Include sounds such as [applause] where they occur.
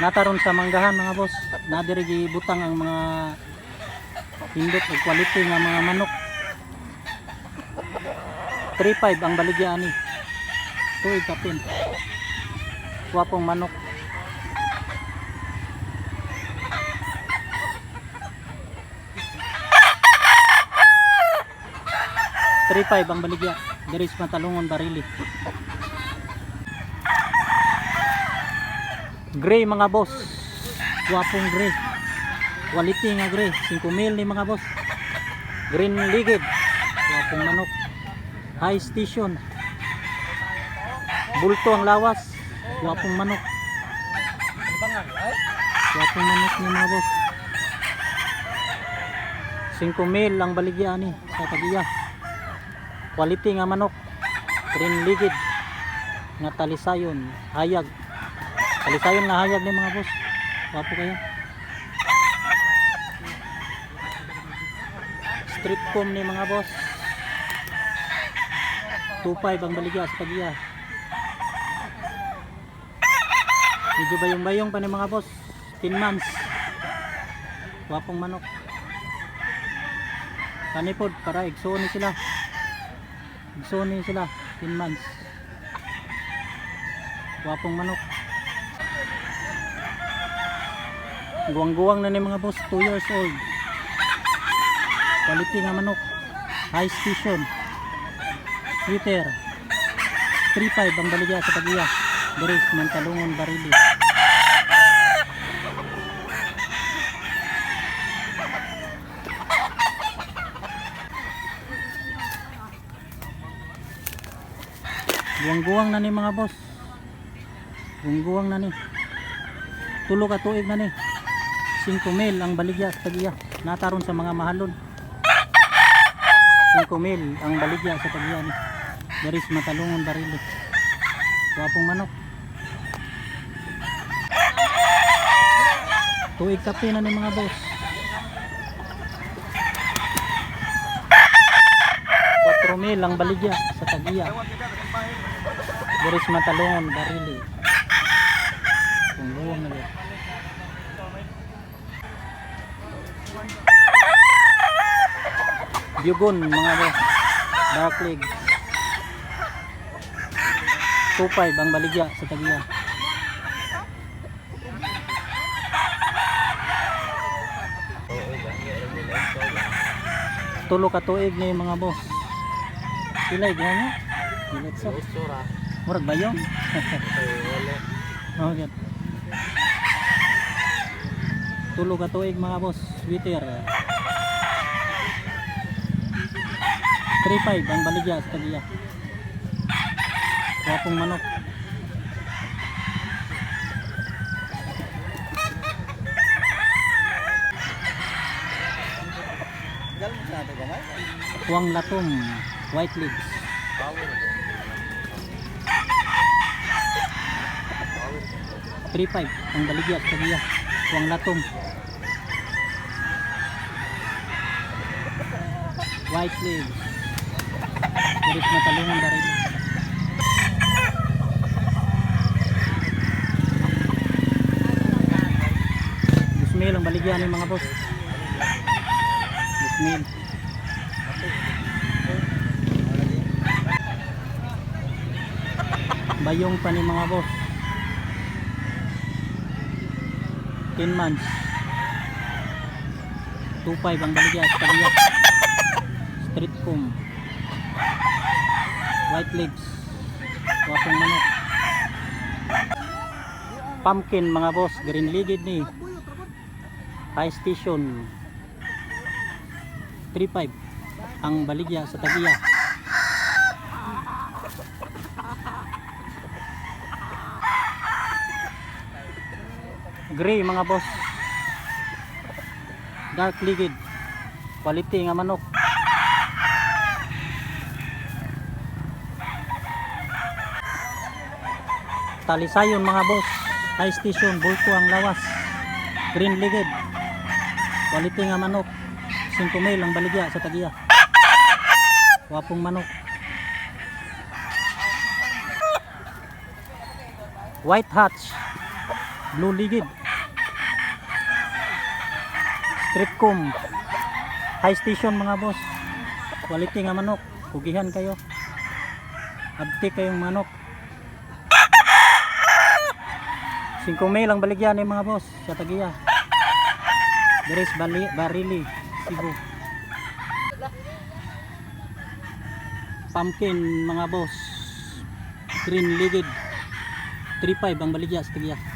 nataron sa manggahan mga boss. Nadirigi butang ang mga pindot ug quality nga mga manok. 3.5 ang baligya ani. Tuig kapin wapong manok. Three five ang baligya. There is matalungon barili. Gray mga boss. Wapong gray. Quality nga gray. 5,000 ni mga boss. Green ligid. Wapong manok. High station. Bulto ang lawas. Wapong manok. Wapong manok ni mga boss. 5,000 ang baligya ni sa tagiya. Quality nga manok. Green ligid. Nga talisayon. Hayag. Talisayon nga hayag ni mga boss. Wapo kayo. Street comb ni mga boss. 2.5 ang baligya sa tagiya. Medyo bayong-bayong pa ni mga boss. 10 months. Wapong manok. Kanipod para igsoon sila. Igsoon sila 10 months. Wapong manok. Guwang-guwang na ni mga boss 2 years old. Quality nga manok. High station. Twitter. 3.5 ang baligya sa tagiya. Beres Mantalungon Barili. Guwang-guwang na ni mga boss. Guwang-guwang na ni. Tulo ka tuig na ni. 5 mil ang baligya sa tagiya. Nataron sa mga mahalon. 5 mil ang baligya sa tagiya ni. Daris matalungon barili. Wapong manok. Tuig kape na ni mga boss. 4 mil ang baligya sa tagiya. Daris matalungon barili. Kung luwang na yan. Bugon mga boss. Dark leg. 2.5 ang baligya sa tagiya. Tulo ka tuig ni mga boss. Pilay gani? Pilit sa. Murag bayong. [laughs] Oh. Tulo ka tuig mga boss. Sweeter. 3.5 ang baligya sa tagiya. Wapong manok. Huwang latom. White legs. Three five ang baligya sa tagiya. Huwang latom. White legs. Kurit na talungan na rin. Bismil ang baligyan ng mga boss. Bismil. Bayong pa ni mga boss. 10 months. 2.5 ang baligyan. Street comb white legs. Wapong manok. Pumpkin mga boss. Green ligid ni. High station. 3.5 ang baligya sa tagiya gray mga boss. Dark ligid quality nga manok talisayon mga boss. High station bulto ang lawas. Green ligid. Quality nga manok. 5 mil ang baligya sa tagiya. Wapong manok. White hatch. Blue ligid. Streetcom high station mga boss. Quality nga manok. Kugihan kayo. Abti kayong manok 5 mil ang baligyan eh mga boss. Sa tagiya Deres Bali, Barili Cebu. Pumpkin mga boss. Green ligid 3.5 ang baligya sa tagiya